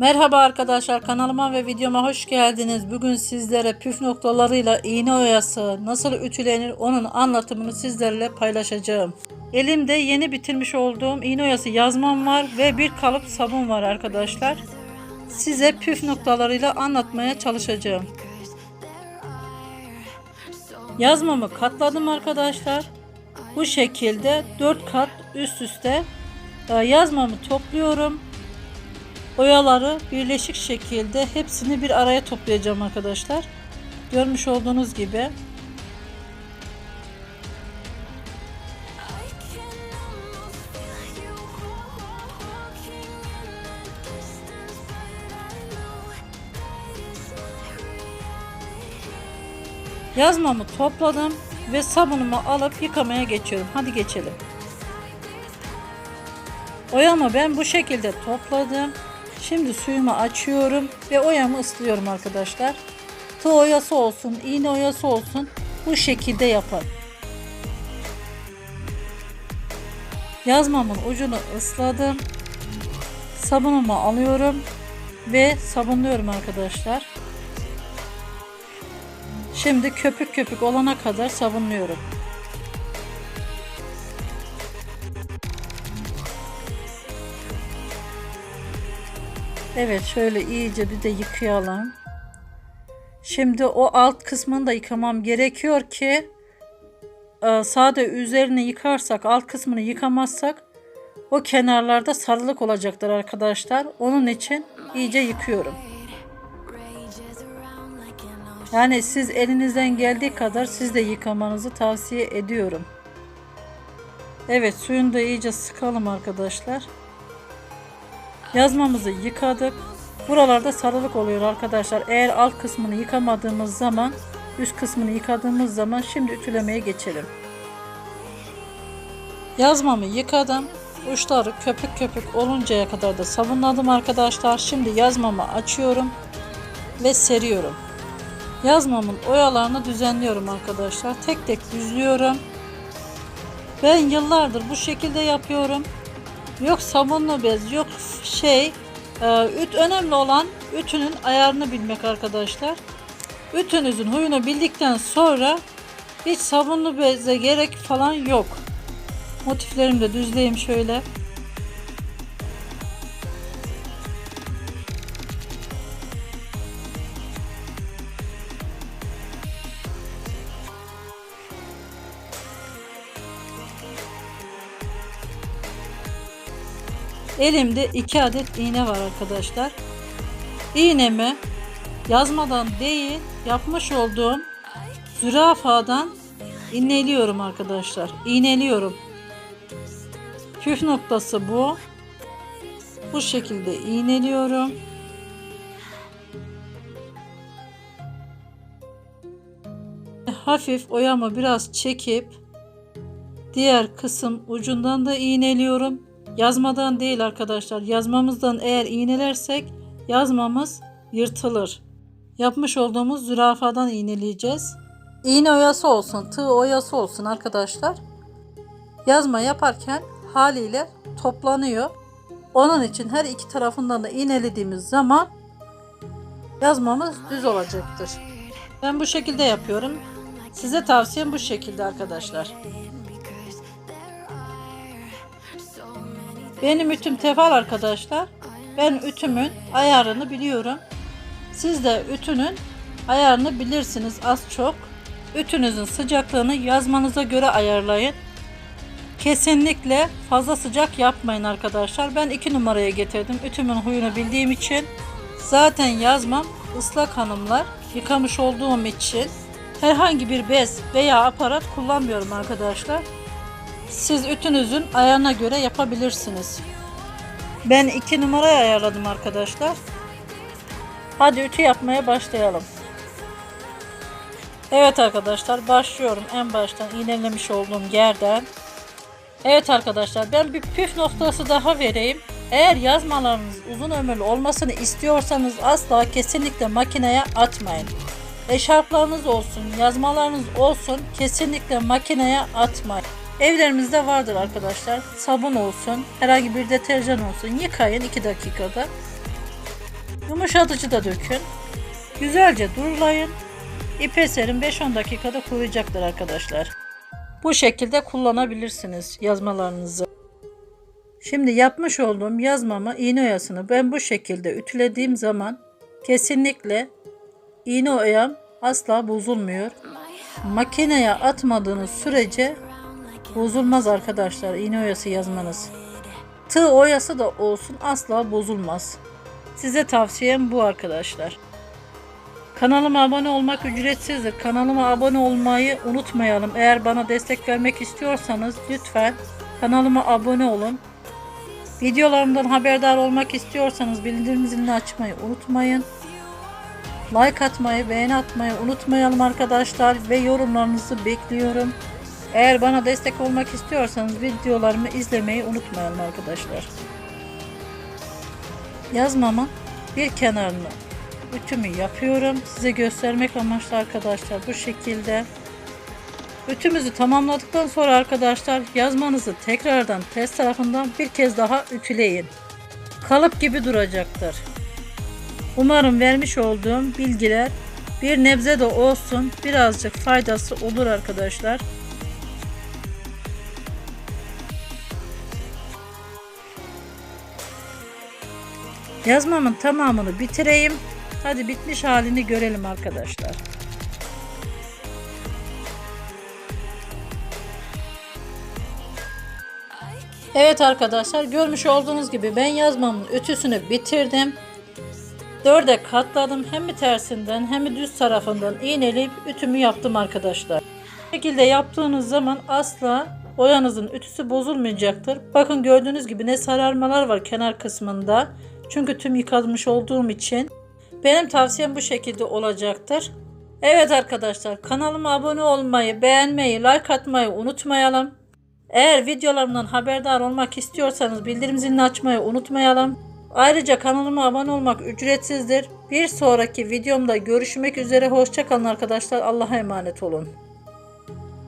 Merhaba arkadaşlar kanalıma ve videoma hoş geldiniz. Bugün sizlere püf noktalarıyla iğne oyası nasıl ütülenir onun anlatımını sizlerle paylaşacağım. Elimde yeni bitirmiş olduğum iğne oyası yazmam var ve bir kalıp sabun var arkadaşlar. Size püf noktalarıyla anlatmaya çalışacağım. Yazmamı katladım arkadaşlar. Bu şekilde 4 kat üst üste e, yazmamı topluyorum. Oyaları birleşik şekilde hepsini bir araya toplayacağım arkadaşlar. Görmüş olduğunuz gibi. Yazmamı topladım ve sabunumu alıp yıkamaya geçiyorum. Hadi geçelim. Oyamı ben bu şekilde topladım. Şimdi suyumu açıyorum ve oyamı ıslıyorum arkadaşlar. Tığ oyası olsun, iğne oyası olsun bu şekilde yapar. Yazmamın ucunu ısladım. Sabunumu alıyorum ve sabunluyorum arkadaşlar. Şimdi köpük köpük olana kadar sabunluyorum. Evet şöyle iyice bir de yıkayalım. Şimdi o alt kısmını da yıkamam gerekiyor ki e, sade üzerini yıkarsak alt kısmını yıkamazsak o kenarlarda sarılık olacaktır arkadaşlar. Onun için iyice yıkıyorum. Yani siz elinizden geldiği kadar siz de yıkamanızı tavsiye ediyorum. Evet suyunu da iyice sıkalım arkadaşlar. Yazmamızı yıkadık. Buralarda sarılık oluyor arkadaşlar. Eğer alt kısmını yıkamadığımız zaman üst kısmını yıkadığımız zaman şimdi ütülemeye geçelim. Yazmamı yıkadım. Uçları köpük köpük oluncaya kadar da sabunladım arkadaşlar. Şimdi yazmamı açıyorum ve seriyorum. Yazmamın oyalarını düzenliyorum arkadaşlar. Tek tek düzlüyorum. Ben yıllardır bu şekilde yapıyorum. Yok sabunlu bez, yok şey. e, Üt önemli olan ütünün ayarını bilmek arkadaşlar. Ütünüzün huyunu bildikten sonra hiç sabunlu beze gerek falan yok. Motiflerimi de düzleyeyim şöyle. Elimde iki adet iğne var arkadaşlar. İğnemi yazmadan değil yapmış olduğum zürafadan iğneliyorum arkadaşlar. İğneliyorum. Püf noktası bu. Bu şekilde iğneliyorum. Hafif oyamı biraz çekip diğer kısım ucundan da iğneliyorum. Yazmadan değil arkadaşlar. Yazmamızdan eğer iğnelersek yazmamız yırtılır. Yapmış olduğumuz zürafadan iğneleyeceğiz. İğne oyası olsun, tığ oyası olsun arkadaşlar. Yazma yaparken haliyle toplanıyor. Onun için her iki tarafından da iğnelediğimiz zaman yazmamız düz olacaktır. Ben bu şekilde yapıyorum. Size tavsiyem bu şekilde arkadaşlar. Benim ütüm tefal arkadaşlar. Ben ütümün ayarını biliyorum. Siz de ütünün ayarını bilirsiniz az çok. Ütünüzün sıcaklığını yazmanıza göre ayarlayın. Kesinlikle fazla sıcak yapmayın arkadaşlar. Ben 2 numaraya getirdim. Ütümün huyunu bildiğim için. Zaten yazmam ıslak hanımlar. Yıkamış olduğum için herhangi bir bez veya aparat kullanmıyorum arkadaşlar. Siz ütünüzün ayarına göre yapabilirsiniz. Ben 2 numaraya ayarladım arkadaşlar. Hadi ütü yapmaya başlayalım. Evet arkadaşlar başlıyorum en baştan iğnelemiş olduğum yerden. Evet arkadaşlar ben bir püf noktası daha vereyim. Eğer yazmalarınız uzun ömürlü olmasını istiyorsanız asla kesinlikle makineye atmayın. Eşarplarınız olsun, yazmalarınız olsun kesinlikle makineye atmayın. Evlerimizde vardır arkadaşlar. Sabun olsun, herhangi bir deterjan olsun. Yıkayın 2 dakikada. Yumuşatıcı da dökün. Güzelce durulayın. İpe serin 5-10 dakikada kuruyacaktır arkadaşlar. Bu şekilde kullanabilirsiniz yazmalarınızı. Şimdi yapmış olduğum yazmama iğne oyasını ben bu şekilde ütülediğim zaman kesinlikle iğne oyam asla bozulmuyor. Makineye atmadığınız sürece bozulmaz arkadaşlar iğne oyası yazmanız. Tığ oyası da olsun asla bozulmaz. Size tavsiyem bu arkadaşlar. Kanalıma abone olmak ücretsizdir. Kanalıma abone olmayı unutmayalım. Eğer bana destek vermek istiyorsanız lütfen kanalıma abone olun. Videolarımdan haberdar olmak istiyorsanız bildirim zilini açmayı unutmayın. Like atmayı, beğeni atmayı unutmayalım arkadaşlar ve yorumlarınızı bekliyorum. Eğer bana destek olmak istiyorsanız videolarımı izlemeyi unutmayalım arkadaşlar. Yazmamın bir kenarını ütümü yapıyorum. Size göstermek amaçlı arkadaşlar bu şekilde. Ütümüzü tamamladıktan sonra arkadaşlar yazmanızı tekrardan test tarafından bir kez daha ütüleyin. Kalıp gibi duracaktır. Umarım vermiş olduğum bilgiler bir nebze de olsun birazcık faydası olur arkadaşlar. Yazmamın tamamını bitireyim. Hadi bitmiş halini görelim arkadaşlar. Evet arkadaşlar görmüş olduğunuz gibi ben yazmamın ütüsünü bitirdim. Dörde katladım. Hem tersinden hem düz tarafından iğneleyip ütümü yaptım arkadaşlar. Bu şekilde yaptığınız zaman asla oyanızın ütüsü bozulmayacaktır. Bakın gördüğünüz gibi ne sararmalar var kenar kısmında. Çünkü tüm yıkamış olduğum için. Benim tavsiyem bu şekilde olacaktır. Evet arkadaşlar kanalıma abone olmayı, beğenmeyi, like atmayı unutmayalım. Eğer videolarımdan haberdar olmak istiyorsanız bildirim zilini açmayı unutmayalım. Ayrıca kanalıma abone olmak ücretsizdir. Bir sonraki videomda görüşmek üzere. Hoşçakalın arkadaşlar. Allah'a emanet olun.